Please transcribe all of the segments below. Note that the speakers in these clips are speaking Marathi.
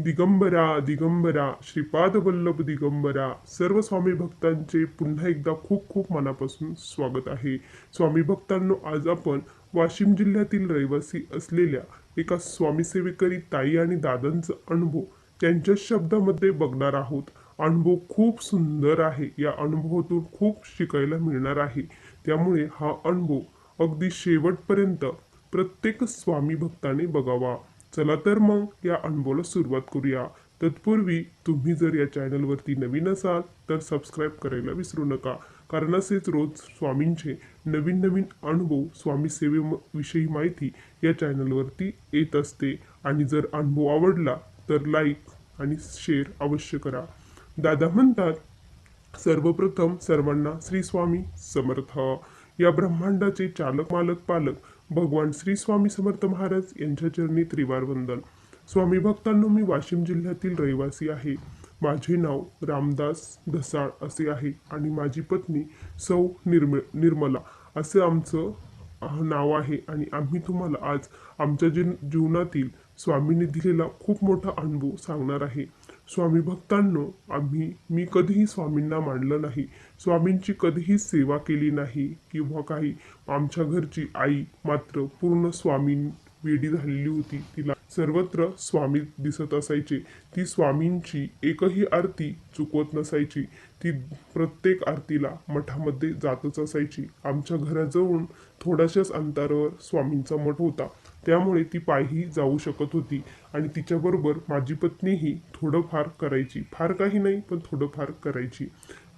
दिगंबरा दिगंबरा श्रीपाद वल्लभ दिगंबरा सर्व स्वामी भक्तांचे पुन्हा एकदा खूप खूप मनापासून स्वागत आहे. स्वामी भक्तांनो आज आपण वाशिम जिल्ह्यातील रहिवासी असलेल्या एका स्वामीसेवेकरी ताई आणि दादांचा अनुभव त्यांच्या शब्दामध्ये बघणार आहोत. अनुभव खूप सुंदर आहे. या अनुभवातून खूप शिकायला मिळणार आहे. त्यामुळे हा अनुभव अगदी शेवटपर्यंत प्रत्येक स्वामी भक्ताने बघावा. चला तर मग या अनुभवाला सुरुवात करूया. तत्पूर्वी तुम्ही जर या चॅनलवरती नवीन असाल तर सबस्क्राईब करायला विसरू नका. कारण असेच रोज स्वामींचे नवीन नवीन अनुभव स्वामी सेवेविषयी माहिती या चॅनलवरती येत असते. आणि जर अनुभव आवडला तर लाईक आणि शेअर अवश्य करा. दादा म्हणतात सर्वप्रथम सर्वांना श्री स्वामी समर्थ. या ब्रह्मांडाचे चालक मालक पालक भगवान श्री स्वामी समर्थ महाराज यांच्या चरणी त्रिवार वंदन स्वामी भक्तांनो मी वाशिम जिल्ह्यातील रहिवासी आहे. माझे नाव रामदास धसाळ असे आहे आणि माझी पत्नी सौ निर्म निर्मला असे आमचं नाव आहे. आणि आम्ही तुम्हाला आज आमच्या जी जीवनातील स्वामींनी दिलेला खूप मोठा अनुभव सांगणार आहे. स्वामी भक्तांनो आम्ही मी कधीही स्वामींना मांडलं नाही. स्वामींची कधीही सेवा केली नाही किंवा काही. आमच्या घरची आई मात्र पूर्ण स्वामी वेडी झालेली होती. तिला सर्वत्र स्वामी दिसत असायचे. ती स्वामींची एकही आरती चुकवत नसायची. ती प्रत्येक आरतीला मठामध्ये जातच असायची. आमच्या घराजवळून थोड्याशाच अंतरावर स्वामींचा मठ होता. त्यामुळे ती पायही जाऊ शकत होती आणि तिच्याबरोबर माझी पत्नीही थोडंफार करायची. फार काही नाही पण थोडंफार करायची.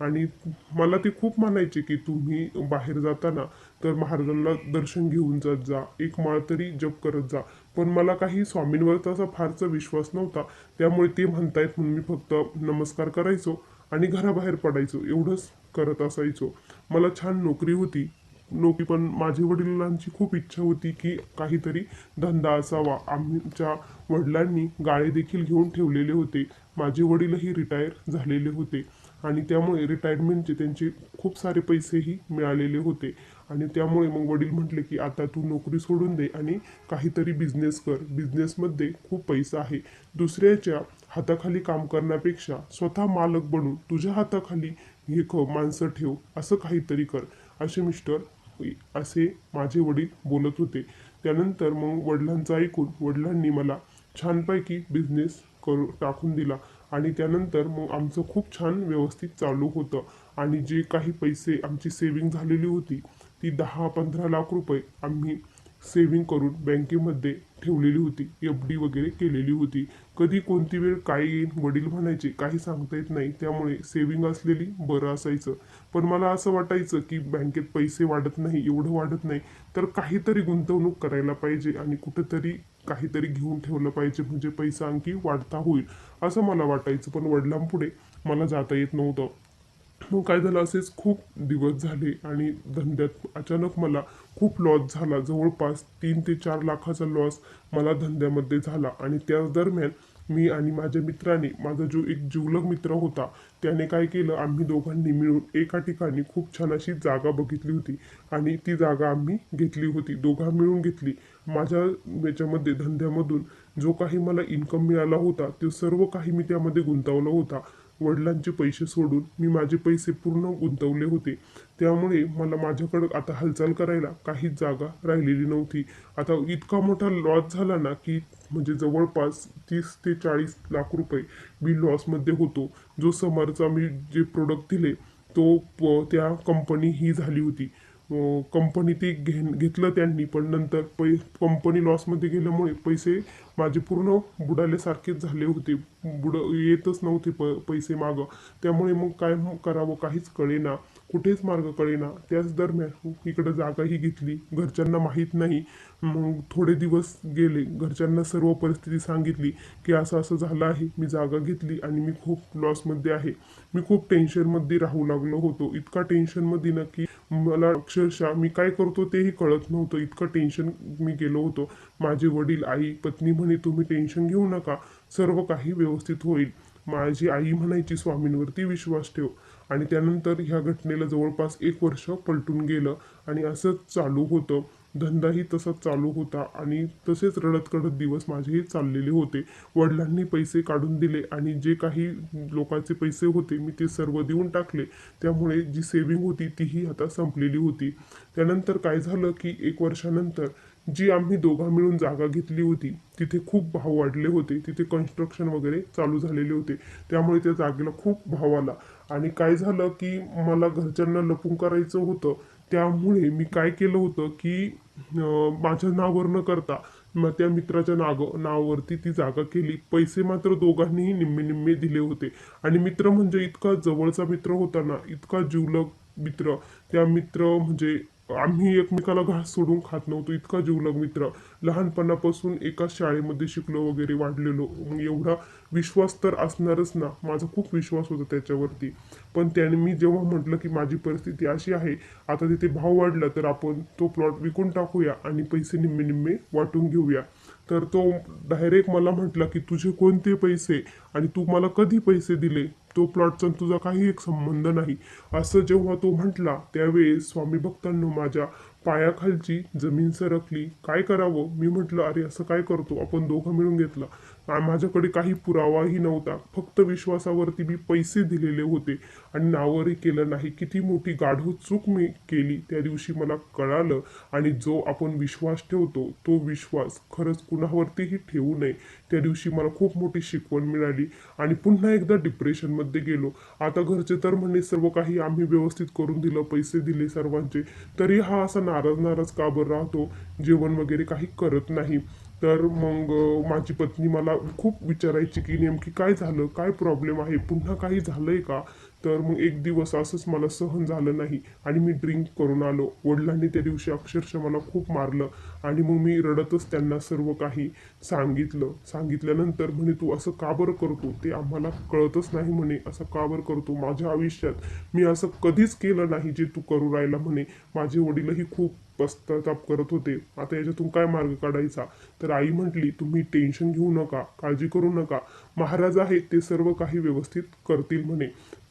आणि मला ते खूप म्हणायचे की तुम्ही बाहेर जाताना तर महाराजांना दर्शन घेऊन जात जा एक माळ तरी जप करत जा. पण मला काही स्वामींवर तसा फारसा विश्वास नव्हता. त्यामुळे ते म्हणतायत म्हणून मी फक्त नमस्कार करायचो आणि घराबाहेर पडायचो. एवढंच करत असायचो. मला छान नोकरी होती. नोकरी पण माझे वडिलांची खूप इच्छा होती की काहीतरी धंदा असावा. आमच्या वडिलांनी गाळे देखील घेऊन ठेवलेले होते. माझे वडीलही रिटायर झालेले होते आणि त्यामुळे रिटायरमेंटचे त्यांचे खूप सारे पैसेही मिळालेले होते. आणि त्यामुळे मग वडील म्हटले की आता तू नोकरी सोडून दे आणि काहीतरी बिझनेस कर. बिझनेसमध्ये खूप पैसा आहे. दुसऱ्याच्या हाताखाली काम करण्यापेक्षा स्वतः मालक बनून तुझ्या हाताखाली हे ख माणसं ठेव. असं काहीतरी कर. असे मिस्टर असे माझे वडील बोलत होते. त्यानंतर मग वडिलांचं ऐकून वडिलांनी मला छानपैकी बिझनेस करू टाकून दिला. आणि त्यानंतर मग आमचं खूप छान व्यवस्थित चालू होतं. आणि जे काही पैसे आमची सेविंग झालेली होती ती दहा पंधरा लाख रुपये आम्ही सेविंग करून बँकेमध्ये ठेवलेली होती एफ डी वगैरे केलेली होती. कधी कोणती वेळ काय येईल वडील म्हणायचे काही सांगता येत नाही. त्यामुळे सेविंग असलेली बरं असायचं. पण मला असं वाटायचं की बँकेत पैसे वाढत नाही एवढं वाढत नाही तर काहीतरी गुंतवणूक करायला पाहिजे आणि कुठंतरी काहीतरी घेऊन ठेवलं पाहिजे. म्हणजे पैसा आणखी वाढता होईल असं मला वाटायचं. पण वडिलांपुढे मला जाता येत नव्हतं. मग काय झालं असेच खूप दिवस झाले आणि धंद्यात अचानक मला खूप लॉस झाला. जवळपास तीन ते चार लाखाचा लॉस मला धंद्यामध्ये झाला. आणि त्याच दरम्यान मी आणि माझ्या मित्राने माझा जो एक जिवलग मित्र होता त्याने काय केलं आम्ही दोघांनी मिळून एका ठिकाणी खूप छान अशी जागा बघितली होती. आणि ती जागा आम्ही घेतली होती दोघा मिळून घेतली. माझ्या याच्यामध्ये धंद्यामधून जो काही मला इन्कम मिळाला होता तो सर्व काही मी त्यामध्ये गुंतवला होता. वडिलांचे पैसे सोडून मी माझे पैसे पूर्ण गुंतवले होते. त्यामुळे मला माझ्याकडं आता हालचाल करायला काहीच जागा राहिलेली नव्हती. आता इतका मोठा लॉस झाला ना की म्हणजे जवळपास तीस ते चाळीस लाख रुपये मी लॉसमध्ये होतो. जो समरचा मी जे प्रोडक्ट दिले तो प- त्या कंपनी ही झाली होती. कंपनी ते घे घेतलं त्यांनी. पण नंतर पै कंपनी लॉसमध्ये गेल्यामुळे पैसे माझे पूर्ण बुडाल्यासारखेच झाले होते. बुड येतच नव्हते प पैसे मागं. त्यामुळे मग काय करावं काहीच कळेना. कुठेच मार्ग कळेना. त्याच दरम्यान इकडं जागाही घेतली. घरच्यांना माहीत नाही. मग थोडे दिवस गेले. घरच्यांना सर्व परिस्थिती सांगितली की असं असं झालं आहे. मी जागा घेतली आणि मी खूप लॉसमध्ये आहे. मी खूप टेन्शनमध्ये राहू लागलो होतो. इतका टेन्शनमध्ये ना की मला अक्षरशः मी काय करतो तेही कळत नव्हतं. इतकं टेन्शन मी गेलो होतो. माझे वडील आई पत्नी म्हणे तुम्ही टेन्शन घेऊ नका. सर्व काही व्यवस्थित होईल. माझी आई म्हणायची स्वामींवरती विश्वास ठेव. आणि त्यानंतर ह्या घटनेला जवळपास एक वर्ष पलटून गेलं आणि असंच चालू होतं. धंदाही तसाच चालू होता आणि तसेच रडत कडत दिवस माझेही चाललेले होते. वडिलांनी पैसे काढून दिले आणि जे काही लोकांचे पैसे होते मी ते सर्व देऊन टाकले. त्यामुळे जी सेविंग होती तीही आता संपलेली होती. त्यानंतर काय झालं की एक वर्षानंतर जी आम्ही दोघा मिळून जागा घेतली होती तिथे खूप भाव वाढले होते. तिथे कन्स्ट्रक्शन वगैरे चालू झालेले होते. त्यामुळे त्या जागेला खूप भाव आला. आणि काय झालं की मला घरच्यांना लपून करायचं होतं. त्यामुळे मी काय केलं होतं की माझ्या नावावर न करता मग त्या मित्राच्या नाग नावावरती ती जागा केली. पैसे मात्र दोघांनीही निम्मे निम्मे दिले होते. आणि मित्र म्हणजे इतका जवळचा मित्र होता ना इतका जिवलग मित्र. त्या मित्र म्हणजे आम्ही एकमेकाला घास सोडून खात नव्हतो. इतका जीवलग मित्र. लहानपणापासून एकाच शाळेमध्ये शिकलो वगैरे वाढलेलो. मग एवढा विश्वास तर असणारच ना. माझा खूप विश्वास होता त्याच्यावरती. पण त्याने मी जेव्हा म्हटलं की माझी परिस्थिती अशी आहे आता तिथे भाव वाढला तर आपण तो प्लॉट विकून टाकूया आणि पैसे निम्मे निम्मे वाटून घेऊया. तर तो डायरेक्ट मला म्हटला की तुझे कोणते पैसे आणि तू मला कधी पैसे दिले? तो प्लॉटचा तुझा काही एक संबंध नाही. असं जेव्हा तो म्हटला त्यावेळेस स्वामी भक्तांनो माझ्या पायाखालची जमीन सरकली. काय करावं? मी म्हटलं अरे असं काय करतो? आपण दोघं मिळून घेतलं. माझ्याकडे काही पुरावाही नव्हता. फक्त विश्वासावरती मी पैसे दिलेले होते आणि नावरही केलं नाही. किती मोठी गाढव चूक मी केली त्या दिवशी मला कळालं. आणि जो आपण विश्वास ठेवतो तो विश्वास खरंच कुणावरतीही ठेवू नये. त्या दिवशी मला खूप मोठी शिकवण मिळाली आणि पुन्हा एकदा डिप्रेशनमध्ये गेलो. आता घरचे तर म्हणे सर्व काही आम्ही व्यवस्थित करून दिलं पैसे दिले सर्वांचे. तरी हा असा नाराज नाराज का बरं राहतो? जेवण वगैरे काही करत नाही. तर मग माझी पत्नी मला खूप विचारायची की नेमकी काय झालं? काय प्रॉब्लेम आहे? पुन्हा काही झालं आहे का? तर मग एक दिवस असंच मला सहन झालं नाही आणि मी ड्रिंक करून आलो. वडिलांनी त्या दिवशी अक्षरशः मला खूप मारलं आणि मग मी रडतच त्यांना सर्व काही सांगितलं. सांगितल्यानंतर म्हणे तू असं का बरं करतो? ते आम्हाला कळतच नाही म्हणे. असं का बरं करतो? माझ्या आयुष्यात मी असं कधीच केलं नाही जे तू करू राहिला म्हणे. माझे वडीलही खूप पश्चाताप करत होते. आता याच्यातून काय मार्ग काढायचा? तर आई म्हटली तुम्ही टेन्शन घेऊ नका काळजी करू नका. महाराज आहेत ते सर्व काही व्यवस्थित करतील म्हणे.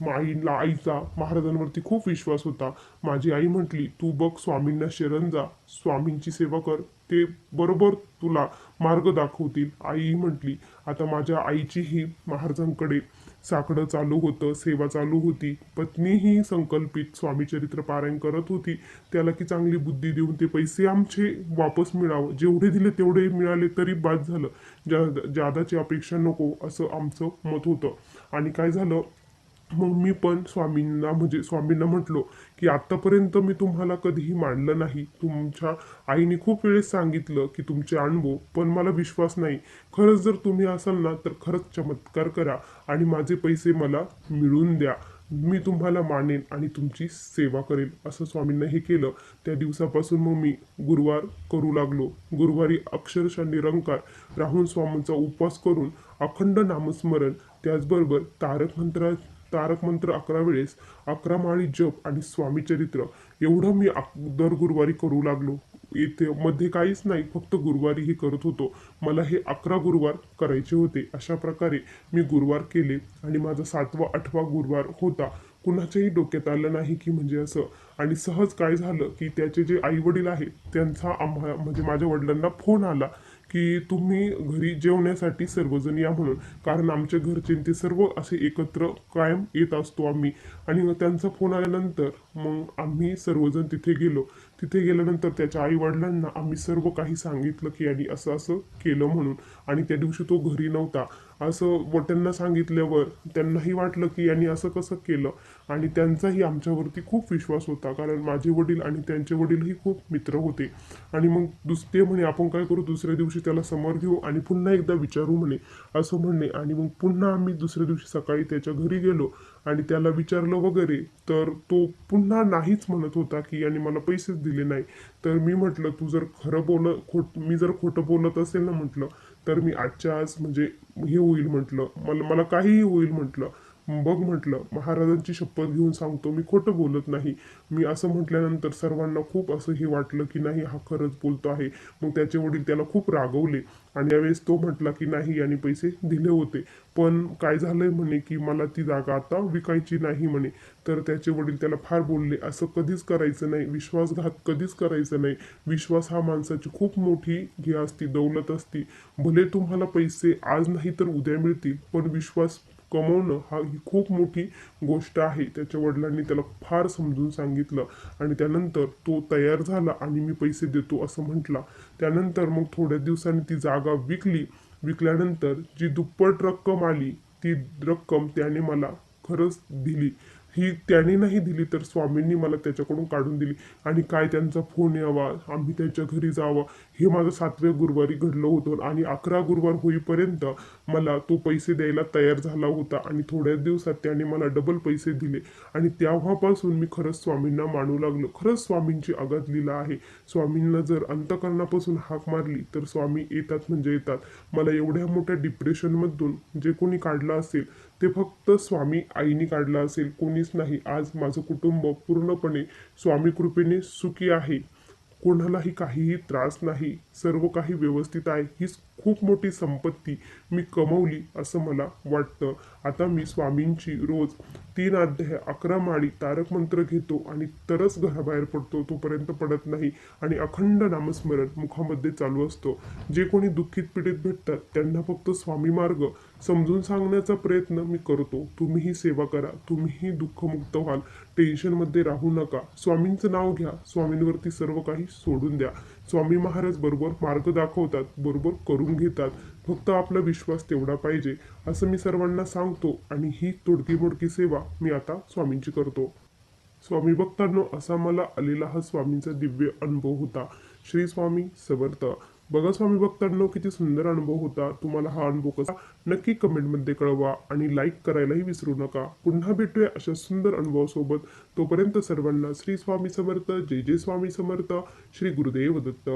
आईला आईचा महाराजांवरती खूप विश्वास होता. माझी आई म्हटली तू बघ स्वामींना शरण जा. स्वामींची सेवा कर. ते बरोबर तुला मार्ग दाखवतील. आई म्हटली आता माझ्या आईचीही महाराजांकडे साकडं चालू होतं सेवा चालू होती. पत्नीही संकल्पित स्वामीचरित्र पारायण करत होती. त्याला की चांगली बुद्धी देऊन ते पैसे आमचे वापस मिळावं. जेवढे दिले तेवढे मिळाले तरी बाद झालं. जा जादाची अपेक्षा नको असं आमचं मत होतं. आणि काय झालं? मग मी पण स्वामींना म्हणजे स्वामींना म्हटलो की आत्तापर्यंत मी तुम्हाला कधीही मांडलं नाही. तुमच्या आईने खूप वेळेस सांगितलं की तुमचे अनुभव पण मला विश्वास नाही. खरंच जर तुम्ही असाल ना तर खरंच चमत्कार करा आणि माझे पैसे मला मिळवून द्या. मी तुम्हाला मानेन आणि तुमची सेवा करेल असं स्वामींना हे केलं. त्या दिवसापासून मग मी गुरुवार करू लागलो. गुरुवारी अक्षरशः निरंकार राहून स्वामींचा उपवास करून अखंड नामस्मरण त्याचबरोबर तारक मंत्रा तारक मंत्र अकरा वेळेस अकरा माळी जप आणि स्वामी चरित्र एवढं मी दर गुरुवारी करू लागलो. इथे मध्ये काहीच नाही फक्त गुरुवारी हे करत होतो. मला हे अकरा गुरुवार करायचे होते. अशा प्रकारे मी गुरुवार केले आणि माझा सातवा आठवा गुरुवार होता. कुणाच्याही डोक्यात आलं नाही की म्हणजे असं. आणि सहज काय झालं की त्याचे जे आई वडील आहेत त्यांचा आम्हा म्हणजे माझ्या वडिलांना फोन आला. की तुम्ही घरी जेवण्यासाठी सर्वजण या म्हणून. कारण आमच्या घरच्यांचे सर्व असे एकत्र कायम येत असतो आम्ही. आणि मग त्यांचा फोन आल्यानंतर मग आम्ही सर्वजण तिथे गेलो. तिथे गेल्यानंतर त्याच्या आई वडिलांना आम्ही सर्व काही सांगितलं की यांनी असं असं केलं म्हणून. आणि त्या दिवशी तो घरी नव्हता. असं व त्यांना सांगितल्यावर त्यांनाही वाटलं की यांनी असं कसं केलं. आणि त्यांचाही आमच्यावरती खूप विश्वास होता. कारण माझे वडील आणि त्यांचे वडीलही खूप मित्र होते. आणि मग दुस ते म्हणे आपण काय करू? दुसऱ्या दिवशी त्याला समोर घेऊ आणि पुन्हा एकदा विचारू म्हणे. असं म्हणणे आणि मग पुन्हा आम्ही दुसऱ्या दिवशी सकाळी त्याच्या घरी गेलो. आणि त्याला विचारलं वगैरे तर तो पुन्हा नाहीच म्हणत होता की यांनी मला पैसेच दिले नाही. तर मी म्हटलं तू जर खरं बोल खोट मी जर खोटं बोलत असेल ना म्हटलं तर मी आजच्या आज म्हणजे हे होईल म्हटलं मला मला काहीही होईल म्हटलं बघ म्हटलं महाराजांची शपथ घेऊन सांगतो मी खोटं बोलत नाही. मी असं म्हटल्यानंतर सर्वांना खूप असं हे वाटलं की नाही हा खरंच बोलतो आहे. मग त्याचे वडील त्याला खूप रागवले आणि यावेळेस तो म्हटला की नाही याने पैसे दिले होते. पण काय झालंय म्हणे की मला ती जागा आता विकायची नाही म्हणे. तर त्याचे वडील त्याला फार बोलले असं कधीच करायचं नाही विश्वासघात कधीच करायचं नाही. विश्वास हा माणसाची खूप मोठी हे असती दौलत असती. भले तुम्हाला पैसे आज नाही तर उद्या मिळतील पण विश्वास कमवणं हा ही खूप मोठी गोष्ट आहे. त्याच्या वडिलांनी त्याला फार समजून सांगितलं आणि त्यानंतर तो तयार झाला आणि मी पैसे देतो असं म्हटला. त्यानंतर मग थोड्या दिवसांनी ती जागा विकली. विकल्यानंतर जी दुप्पट रक्कम आली ती रक्कम त्याने मला खरंच दिली. ही त्याने नाही दिली तर स्वामींनी मला त्याच्याकडून काढून दिली. आणि काय त्यांचा फोन यावा आम्ही त्यांच्या घरी जावं हे माझं सातव्या गुरुवारी घडलं होतं. आणि अकरा गुरुवार होईपर्यंत मला तो पैसे द्यायला तयार झाला होता. आणि थोड्याच दिवसात त्याने मला डबल पैसे दिले. आणि तेव्हापासून मी खरंच स्वामींना मानू लागलो. खरंच स्वामींची आघात लीला आहे. स्वामींना जर अंतकरणापासून हाक मारली तर स्वामी येतात म्हणजे येतात. मला एवढ्या मोठ्या डिप्रेशनमधून जे कोणी काढलं असेल ते फक्त स्वामी आईने काढलं असेल कोणीच नाही. आज माझं कुटुंब पूर्णपणे स्वामी कृपेने सुखी आहे. कोणालाही काहीही त्रास नाही. सर्व काही व्यवस्थित आहे. हीच खूप मोठी संपत्ती मी कमवली असं मला वाटतं. आता मी स्वामींची रोज तीन अध्याय अकरा माळी तारक मंत्र घेतो आणि तरच घराबाहेर पडतो तोपर्यंत पडत नाही आणि अखंड नामस्मरण मुखामध्ये चालू असतो. जे कोणी दुःखित पीडित भेटतात त्यांना फक्त स्वामी मार्ग समजून सांगण्याचा प्रयत्न मी करतो. तुम्हीही सेवा करा तुम्हीही दुःखमुक्त व्हाल. टेन्शनमध्ये राहू नका. स्वामींचं नाव घ्या स्वामींवरती सर्व काही सोडून द्या. स्वामी महाराज बरोबर मार्ग दाखवतात बरोबर करून घेतात. फक्त आपला विश्वास तेवढा पाहिजे असं मी सर्वांना सांगतो आणि ही तोडकी मोडकी सेवा मी आता स्वामींची करतो. स्वामी भक्तांनो असा मला आलेला हा स्वामींचा दिव्य अनुभव होता. श्री स्वामी समर्थ. बघा स्वामी भक्तांनो किती सुंदर अनुभव होता. तुम्हाला हा अनुभव कसा? नक्की कमेंटमध्ये कळवा आणि लाईक करायलाही विसरू नका. पुन्हा भेटूया अशा सुंदर अनुभवासोबत. तोपर्यंत सर्वांना श्री स्वामी समर्थ जय जय स्वामी समर्थ श्री गुरुदेव दत्त.